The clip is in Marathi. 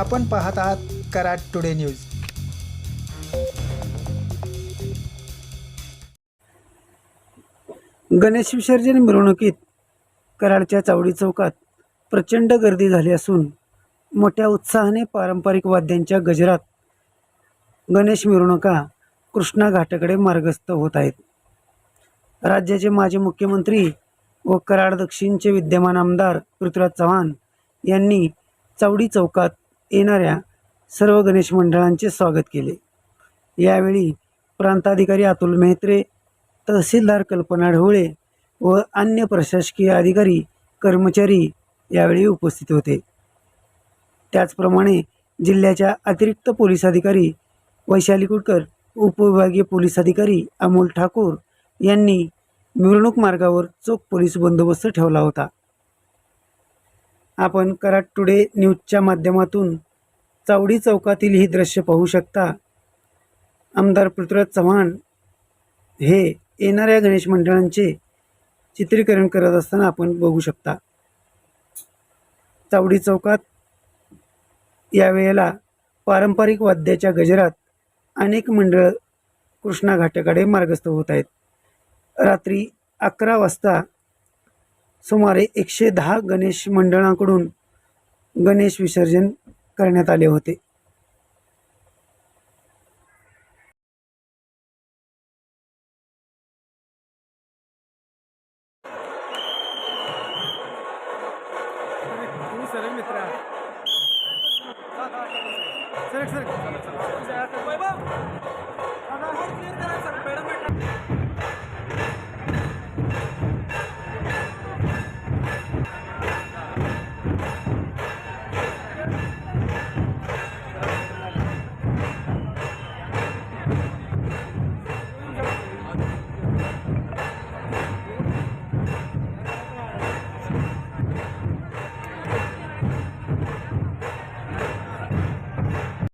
आपण पाहत आहात कराड टुडे न्यूज. गणेश विसर्जन मिरवणुकीत कराडच्या चावडी चौकात प्रचंड गर्दी झाली असून मोठ्या उत्साहाने पारंपरिक वाद्यांच्या गजरात गणेश मिरवणुका कृष्णा घाटाकडे मार्गस्थ होत आहेत. राज्याचे माजी मुख्यमंत्री व कराड दक्षिणचे विद्यमान आमदार पृथ्वीराज चव्हाण यांनी चावडी चौकात येणाऱ्या सर्व गणेश मंडळांचे स्वागत केले. यावेळी प्रांताधिकारी अतुल मेहत्रे तहसीलदार कल्पना ढवळे व अन्य प्रशासकीय अधिकारी कर्मचारी यावेळी उपस्थित होते. त्याचप्रमाणे जिल्ह्याच्या अतिरिक्त पोलीस अधिकारी वैशाली कुडकर उपविभागीय पोलीस अधिकारी अमोल ठाकूर यांनी मिरवणूक मार्गावर चोख पोलीस बंदोबस्त ठेवला होता. आपण कराड टुडे न्यूजच्या माध्यमातून चावडी चौकातील ही दृश्य पाहू शकता. आमदार पृथ्वीराज चव्हाण हे येणाऱ्या गणेश मंडळांचे चित्रीकरण करत असताना आपण बघू शकता. चावडी चौकात यावेळेला पारंपरिक वाद्याच्या गजरात अनेक मंडळ कृष्णा घाटाकडे मार्गस्थ होत आहेत. रात्री अकरा वाजता सुमारे एकशे दहा गणेश मंडळांकडून गणेश विसर्जन करण्यात आले होते. Sir sir